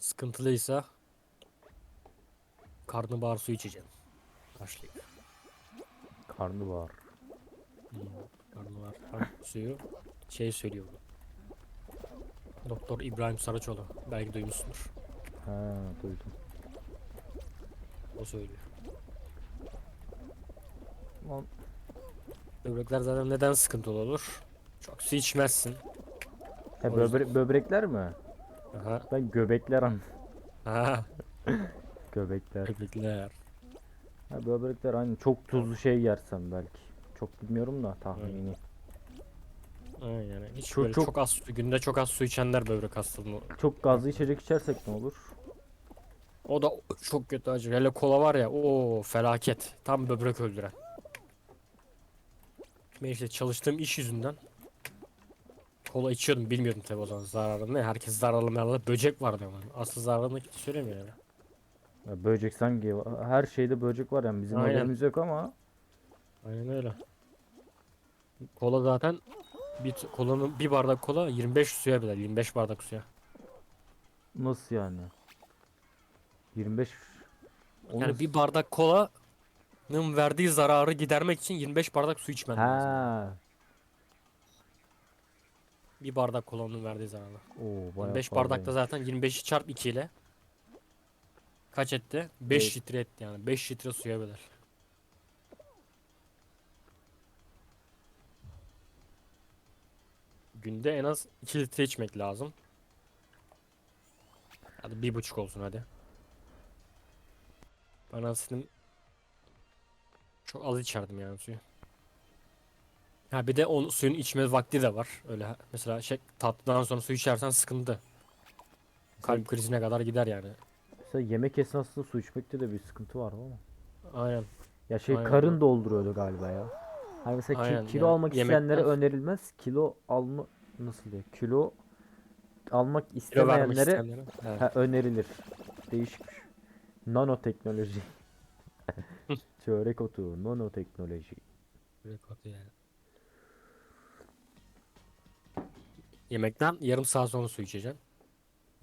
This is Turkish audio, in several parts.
sıkıntılıysa karnabahar suyu içeceğim. Başlayayım. Karnabahar. Hmm, karnabahar suyu şey söylüyor bu. Doktor İbrahim Saraçoğlu. Belki duymuşsundur. Ha duydum. O söylüyor. Lan Böbrekler zaten neden sıkıntılı olur? Çok su içmezsin. He böbre- böbrekler mi? Aha. Ben göbekler an. Aha. Göbekler. Böbrekler. Ha böbrekler aynı çok tuzlu şey yersen belki. Çok bilmiyorum da tahmini. Aynen yani. Hiç Çok- böyle çok- çok, az su, günde çok az su içenler böbrek hastalığını. Çok gazlı içecek içersek ne olur? O da çok kötü acı. Hele kola var ya o felaket. Tam böbrek öldüren. Ben işte çalıştığım iş yüzünden kola içiyordum bilmiyordum tabii o zaman zararını. Herkes zararlı merarlı böcek var diyor bana. Asıl zararını kimse söylemiyor yani. Ya böcek sanki her şeyde böcek var yani bizim Aynen. haberimiz yok ama Aynen öyle. Kola zaten bir kolanın bir bardak kola 25 suya bile 25 bardak suya. nasıl yani? 25 Onu Yani bir bardak kolanın verdiği zararı gidermek için 25 bardak su içmen lazım. Ha. Bir bardak kolanın verdiği zararı. Oo bayağı 5 fazla bardakta zaten 25'i çarp 2 ile kaç etti? 5 Evet. litre etti yani. 5 litre suya böler. Günde en az 2 litre içmek lazım. Hadi bir buçuk olsun hadi. Ben aslında çok az içerdim yani suyu. Ha bir de o suyun içme vakti de var. Öyle mesela şey tatlıdan sonra su içersen sıkıntı. Kalp krizine kadar gider yani. Mesela yemek esnasında su içmekte de bir sıkıntı var ama. Aynen. Ya şey Aynen. karın dolduruyordu galiba ya. Hani mesela Aynen, kilo yani almak yemekten- isteyenlere önerilmez. Kilo alma nasıl diye? Kilo almak Kilo istemeyenlere isteyenlere. Evet. ha, önerilir. Değişikmiş. Nanoteknoloji. Çörek otu, nanoteknoloji. Böyle kötü yani. Yemekten yarım saat sonra su içeceğim.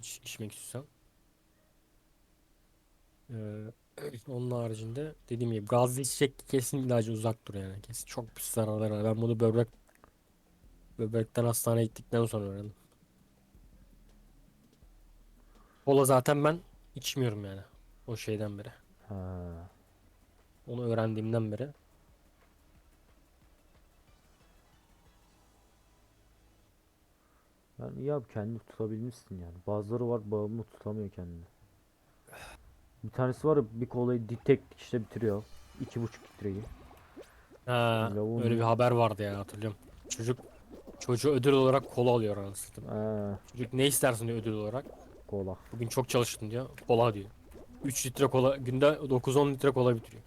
İç, içmek istiyorsam. Ee, onun haricinde dediğim gibi gazlı içecek kesin ilacı uzak dur yani. Kesin çok pis zararları var. Ben bunu böbrek böbrekten hastaneye gittikten sonra öğrendim. Kola zaten ben içmiyorum yani. O şeyden beri. Ha. Onu öğrendiğimden beri. Yani iyi abi kendini tutabilmişsin yani. Bazıları var bağımlı tutamıyor kendini. Bir tanesi var ya bir kolayı tek işte bitiriyor. İki buçuk litreyi. Ha, Lavuğun- öyle bir haber vardı ya hatırlıyorum. Çocuk çocuğu ödül olarak kola alıyor anasını. Çocuk ne istersin diyor ödül olarak. kola. Bugün çok çalıştın diyor. Kola diyor. 3 litre kola günde 9-10 litre kola bitiriyor.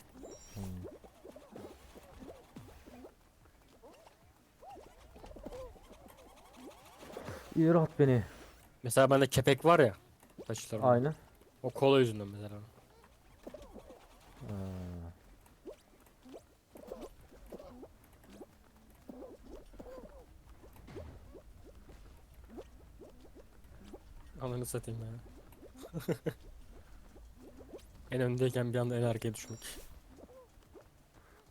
İyi rahat beni. Mesela bende kepek var ya. Saçlarımda. Aynen. O kola yüzünden mesela. Ha. Ananı satayım ya. en öndeyken bir anda en arkaya düşmek.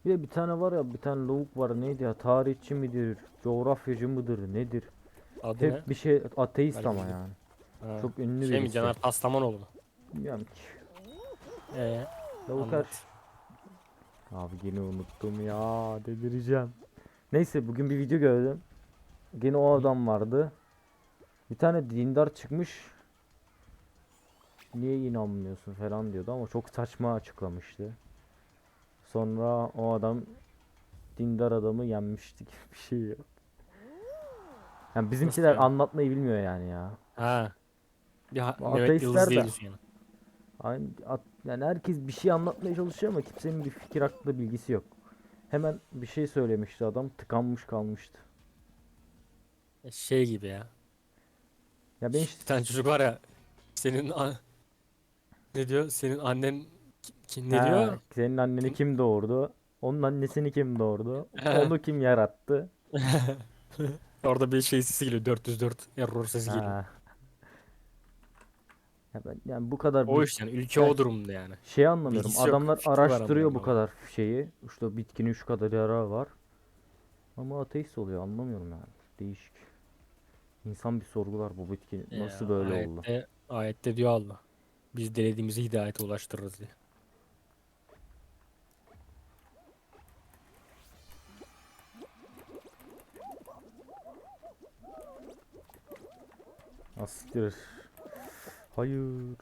Bir de bir tane var ya bir tane lavuk var neydi ya tarihçi midir coğrafyacı mıdır nedir Adı ne? hep bir şey ateist Belki ama yani Ha. çok ünlü Şey mi birisi Caner Taslamanoğlu mu? bilmiyorum ki Ee, her anlat. abi yine unuttum ya delireceğim neyse bugün bir video gördüm yine o adam vardı bir tane dindar çıkmış niye inanmıyorsun falan diyordu ama çok saçma açıklamıştı sonra o adam dindar adamı yenmişti gibi bir şey yok. Yani bizimkiler yani? anlatmayı bilmiyor yani ya. Ha. Bir Bu Mehmet ateistler Yıldız de- yani. Aynı, at- yani herkes bir şey anlatmaya çalışıyor ama kimsenin bir fikir hakkında bilgisi yok. Hemen bir şey söylemişti adam tıkanmış kalmıştı. Şey gibi ya. Ya ben Bir işte tane çocuk var ya. Senin a- ne diyor? Senin annen ki- ki- ne Ha, diyor? Senin anneni kim doğurdu? Onun annesini kim doğurdu? Onu kim yarattı? Orada bir şey sesi geliyor. 404 error sesi geliyor. Ha. Ya ben, yani bu kadar O bir işte yani ülke o durumda yani. şey anlamıyorum. Bilgisi yok, Adamlar fikri var araştırıyor bu yani. kadar şeyi. İşte bitkinin şu kadar yararı var. Ama ateist oluyor anlamıyorum yani. Değişik. İnsan bir sorgular bu bitki nasıl Ya, böyle oldu. ayette, Ayette diyor Allah. Biz dilediğimizi hidayete ulaştırırız diye. Asittir. Hayır.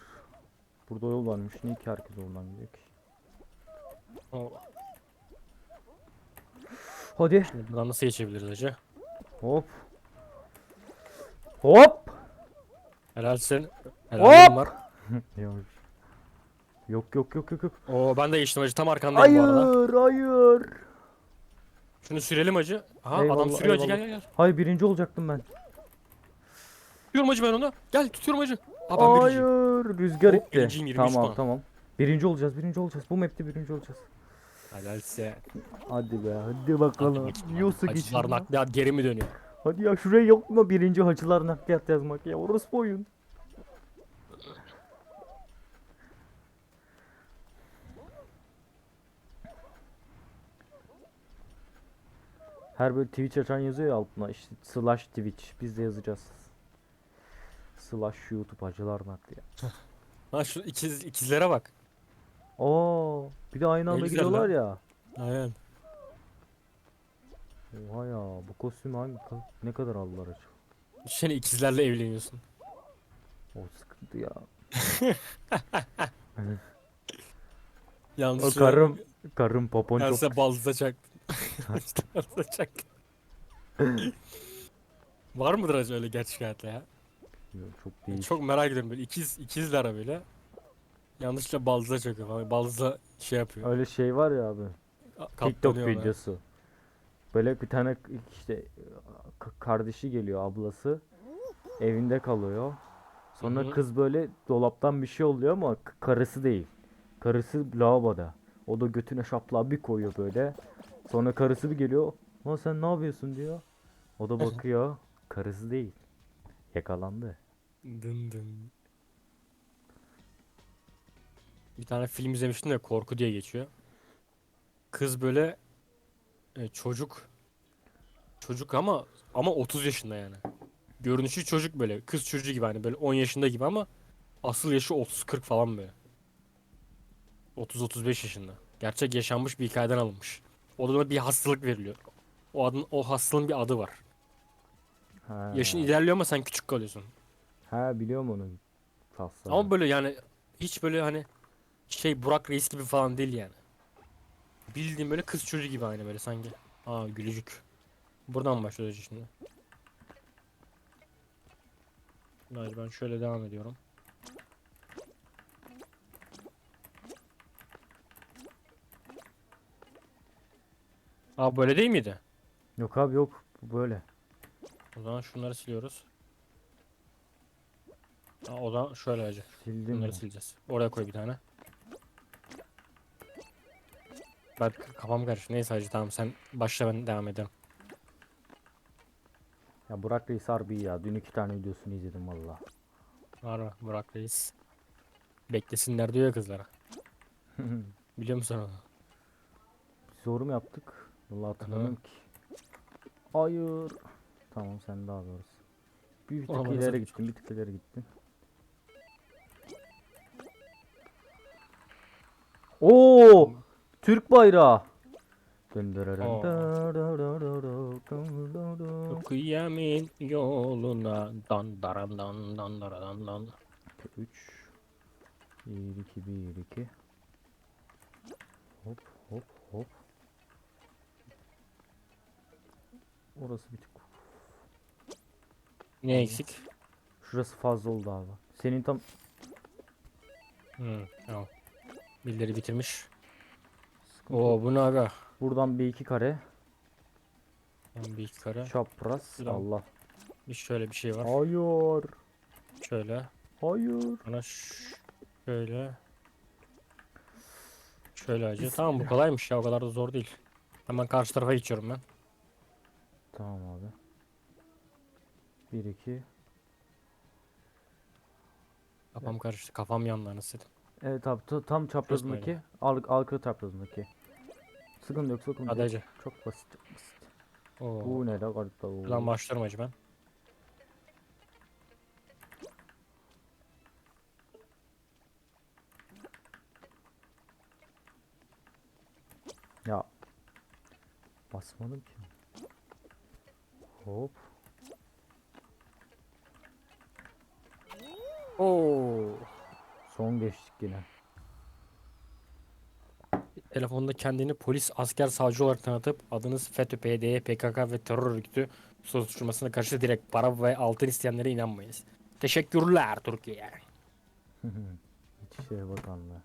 Burada yol varmış. Niye ki herkes oradan gidiyor ki? O, Hadi. şimdi buradan nasıl geçebiliriz hacı? Hop. Hop. Helal sen. Hop! Helalim var. Yok. Yok yok yok yok yok. Oo ben de geçtim hacı. Tam arkandayım bu arada. Hayır hayır. Şunu sürelim hacı. Aha adam sürüyor hacı gel eyvallah. gel gel. Hayır birinci olacaktım ben. Tutuyorum hacı ben onu. Gel tutuyorum ben birinciyim. Hayır. Rüzgar Hop, itti. birinciyim, 23 Tamam puan. tamam. Birinci olacağız birinci olacağız. Bu map'te birinci olacağız. Helal size. Hadi be hadi bakalım. Yiyorsa geçin. Hacılar ya. nakliyat geri mi dönüyor? Hadi ya şuraya yok mu birinci hacılar nakliyat yazmak ya orası oyun. Her böyle Twitch açan yazıyor ya altına işte slash Twitch biz de yazacağız. Slash YouTube hacılar nakliyat. Ha şu ikiz, ikizlere bak. Oo, bir de aynı anda güzel gidiyorlar lan. ya. Aynen. Oha ya bu kostüm hangi ne kadar aldılar acaba? Şimdi ikizlerle evleniyorsun. O sıkıntı ya. Yalnız O şu- karım karım popon çok Gelse balzıza çaktın. balzıza çaktın. Var mıdır acaba öyle gerçek hayatta ya? Çok değil. Çok merak ediyorum böyle ikiz ikizler böyle. Yanlışlıkla balzıza çakıyor falan. Balzıza şey yapıyor. Öyle şey var ya abi. TikTok ona. videosu. Böyle bir tane işte k- kardeşi geliyor ablası. Evinde kalıyor. Sonra Hı hı. kız böyle dolaptan bir şey oluyor ama k- karısı değil. Karısı lavaboda. O da götüne şaplığa bir koyuyor böyle. Sonra karısı bir geliyor. Lan sen ne yapıyorsun diyor. O da bakıyor. Karısı değil. Yakalandı. Dın dın. Bir tane film izlemiştim de korku diye geçiyor. Kız böyle e, çocuk çocuk ama ama 30 yaşında yani. Görünüşü çocuk böyle kız çocuğu gibi hani böyle 10 yaşında gibi ama asıl yaşı 30-40 falan böyle. 30-35 yaşında. Gerçek yaşanmış bir hikayeden alınmış. O da bir hastalık veriliyor. O adın o hastalığın bir adı var. Ha. Yaşın ilerliyor ama sen küçük kalıyorsun. Ha biliyorum onu. Faslı. Ama böyle yani hiç böyle hani şey Burak Reis gibi falan değil yani. Bildiğin böyle kız çocuğu gibi aynı böyle sanki. Aa gülücük. Buradan başlıyoruz şimdi. Hayır ben şöyle devam ediyorum. Aa böyle değil miydi? Yok abi yok. Böyle. O zaman şunları siliyoruz. Aa, o zaman şöyle acı. Sildim Bunları mi? sileceğiz. Oraya koy bir tane. Ben kafam karıştı. Neyse hacı tamam sen başla ben devam ederim. Ya Burak Reis harbi ya. Dün iki tane videosunu izledim valla. Var mı Burak Reis? Beklesinler diyor ya kızlara. Biliyor musun onu? Zor mu yaptık? Vallahi hatırlamıyorum ki. Hayır. Tamam sen daha doğrusu. Bir tık Aman ileri gittin, bir tık ileri gittin. Oo! Türk bayrağı. Kıyamin yoluna dan daran dan dan daran dan. 3 1 2 1 2 Hop hop hop. Orası bir tık. Ne eksik? Şurası fazla oldu abi. Senin tam Hı, tamam. Birileri bitirmiş. sıkıntı Oo bu ne aga? Buradan bir iki kare. Lan Bir iki kare. Çapraz. Ulan. Allah. Bir şöyle bir şey var. Hayır. Şöyle. Hayır. Bana ş- şöyle. Şöyle acı. Tamam bu kolaymış ya o kadar da zor değil. Hemen karşı tarafa geçiyorum ben. Tamam abi. 1 2 Kafam karıştı. Kafam yandı anasını. Evet abi ta- tam çaprazındaki. Al arka çaprazındaki. Sıkıntı yok sıkıntı Hadi yok. Hacı. Çok basit çok basit. Oo. Bu ne la garipta bu. Lan başlarım hacı ben. Ya. Basmadım ki. Hop. Oo. Son geçtik yine. Telefonda kendini polis, asker, savcı olarak tanıtıp adınız FETÖ, PYD, PKK ve terör örgütü soruşturmasına karşı direkt para ve altın isteyenlere inanmayınız. Teşekkürler Türkiye. İçişleri Bakanlığı.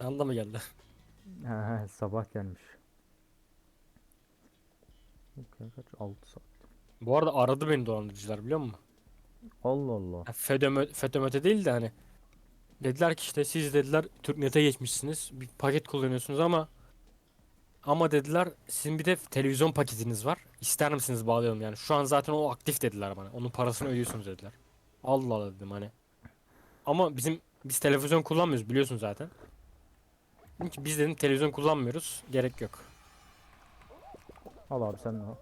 Anda mı geldi? He sabah gelmiş. Kaç? 6 saat. Bu arada aradı beni dolandırıcılar biliyor musun? Allah Allah. FETÖ, FETÖ değil de hani. Dediler ki işte siz dediler Türknet'e geçmişsiniz. Bir paket kullanıyorsunuz ama ama dediler sizin bir de televizyon paketiniz var. İster misiniz bağlayalım yani. Şu an zaten o aktif dediler bana. Onun parasını ödüyorsunuz dediler. Allah Allah dedim hani. Ama bizim biz televizyon kullanmıyoruz biliyorsun zaten. Dedim ki biz dedim televizyon kullanmıyoruz. Gerek yok. Al abi sen de al.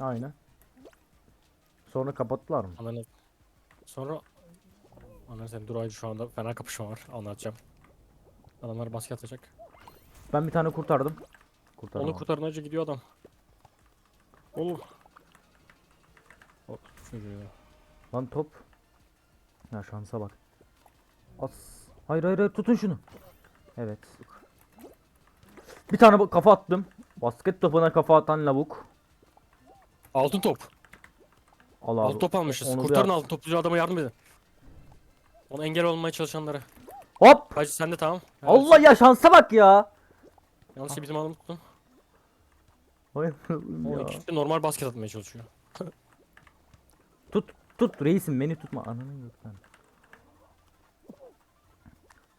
Aynen. Sonra kapattılar mı? Ananı. Sonra Ananı sen dur hacı şu anda fena kapışma var. Anlatacağım. Adamlar basket atacak. Ben bir tane kurtardım. Onu Kurtaramadım. kurtarın hacı gidiyor adam. Oğlum. O çocuğu. Lan top. Ya şansa bak. As. Hayır hayır hayır tutun şunu. Evet. Bir tane kafa attım. Basket topuna kafa atan lavuk. Altın top. Al abi. Altın top almışız. onu bir Kurtarın at. altın topçu adama yardım edin. Ona engel olmaya çalışanlara. Hop. Hacı sen de tamam. Evet. Allah ya şansa bak ya. Yalnız bizim adamı tuttun. O ya. ikisi de normal basket atmaya çalışıyor. Tut tut reisim beni tutma. Ananı yok lan.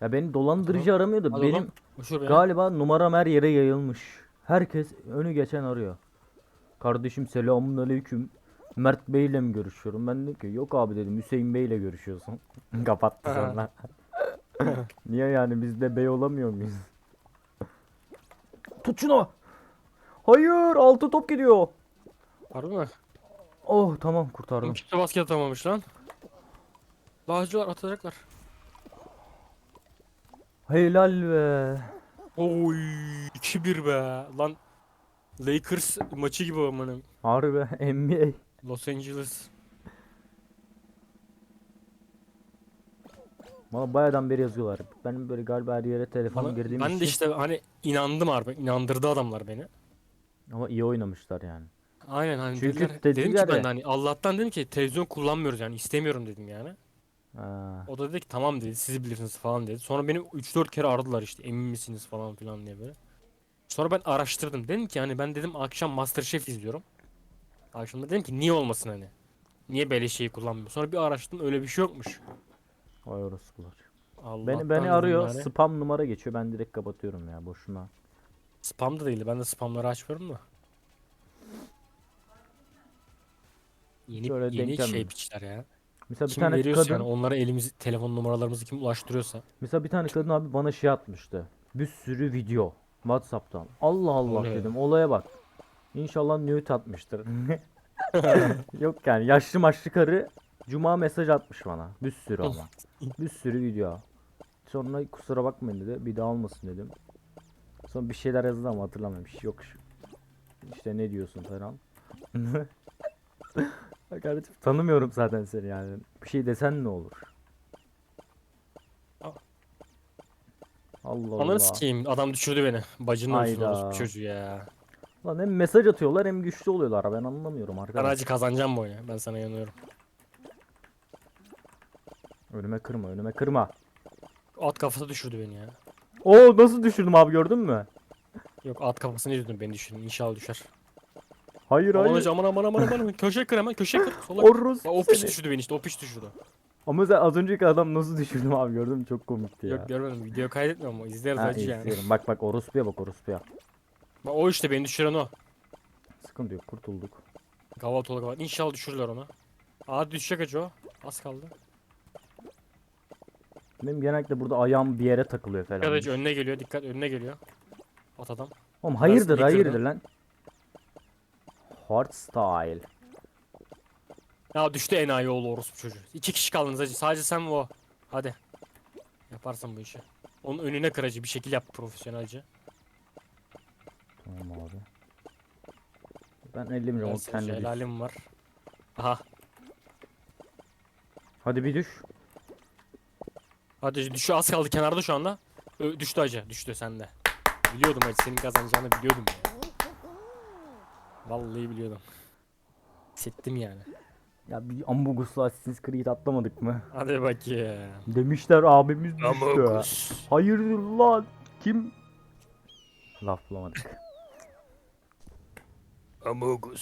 Ya beni dolandırıcı aramıyor da Hadi benim oğlum, Uçur beni. galiba numaram her yere yayılmış. Herkes önü geçen arıyor. Kardeşim selamun aleyküm. Mert Bey ile mi görüşüyorum? Ben dedim ki yok abi dedim Hüseyin Bey ile görüşüyorsun. Kapattı sonra. Niye yani biz de bey olamıyor muyuz? Tut şunu. Hayır altı top gidiyor. Harbi mi? Oh tamam kurtardım. kimse basket atamamış lan. Bağcılar atacaklar. Helal be. Oy 2-1 be. Lan Lakers maçı gibi amanın. Harbi NBA. Los Angeles. Bana bayağıdan beri yazıyorlar. Benim böyle galiba her yere telefon Bana, girdiğim ben de için. işte hani inandım harbi. inandırdı adamlar beni. Ama iyi oynamışlar yani. Aynen hani Çünkü dediler, dedim ki dediler ben ya- de hani Allah'tan dedim ki televizyon kullanmıyoruz yani istemiyorum dedim yani. Ha. O da dedi ki tamam dedi siz bilirsiniz falan dedi. Sonra beni 3-4 kere aradılar işte emin misiniz falan filan diye böyle. Sonra ben araştırdım. Dedim ki hani ben dedim akşam MasterChef izliyorum. Akşam da dedim ki niye olmasın hani. Niye böyle şeyi kullanmıyor? Sonra bir araştırdım öyle bir şey yokmuş. Vay orospular. Beni beni arıyor. yani. Spam numara geçiyor. Ben direkt kapatıyorum ya boşuna. Spam da değildi. Ben de spamları açmıyorum da. Yeni Şöyle yeni şey mi? piçler ya. Mesela bir Kim tane veriyorsa kadın yani onlara elimizi telefon numaralarımızı kim ulaştırıyorsa. mesela bir tane kadın abi bana şey atmıştı. Bir sürü video WhatsApp'tan. Allah Allah ne? dedim. Olaya bak. İnşallah nude atmıştır. Yok yani yaşlı maçlı karı cuma mesaj atmış bana. Bir sürü ama. bir sürü video. Sonra kusura bakmayın dedi. Bir daha olmasın dedim. Sonra bir şeyler yazdı ama hatırlamıyorum. Şey yok. İşte ne diyorsun falan. Kardeşim tanımıyorum zaten seni yani. Bir şey desen ne olur? Al. Allah Allah. Ananı sikeyim adam düşürdü beni. Bacının Hayda. orospu çocuğu ya. Lan hem mesaj atıyorlar hem güçlü oluyorlar. Ben anlamıyorum arkadaş. acı kazanacağım bu oyunu. Ben sana yanıyorum. Önüme kırma, önüme kırma. At kafası düşürdü beni ya. Oo nasıl düşürdüm abi gördün mü? Yok at kafasını yüzünden beni düşürdün. İnşallah düşer. Hayır Aman hayır. hacı aman aman aman aman. Köşe kır hemen köşe kır. Sola. Orrus Ya, o piç düşürdü beni işte o piç düşürdü. Ama sen az önceki adam nasıl düşürdüm abi gördün mü? Çok komikti ya. Yok görmedim video kaydetmiyorum ama izleriz Ha, hacı yani. izliyorum. Bak bak orospuya bak orospuya. Bak, O işte beni düşüren o. Sıkıntı yok kurtulduk. Gavat olur gavat. İnşallah düşürürler onu. Aa düşecek acı o. Az kaldı. Benim genellikle burada ayağım bir yere takılıyor falan. Dikkat acı önüne geliyor. Dikkat önüne geliyor. At adam. Oğlum hayırdır hayırdır lan. Hard style. Ya düştü enayi oğlu orospu çocuğu. İki kişi kaldınız acı. Sadece sen ve o. Hadi. Yaparsın bu işi. Onun önüne kıracı bir şekil yap profesyonelce. Tamam abi. Ben 50 milyon o Neyse, kendi düş. Helalim var. Aha. Hadi bir düş. Hadi düşü az kaldı kenarda şu anda. Ö, düştü acı. Düştü sende. Biliyordum acı senin kazanacağını biliyordum ya. Vallahi biliyordum. Hissettim yani. Ya bir Ambugus'la Assassin's Creed atlamadık mı? Hadi bakayım. Demişler abimiz düştü. Amogus. Hayırdır lan? Kim? Laf bulamadık. Amogus.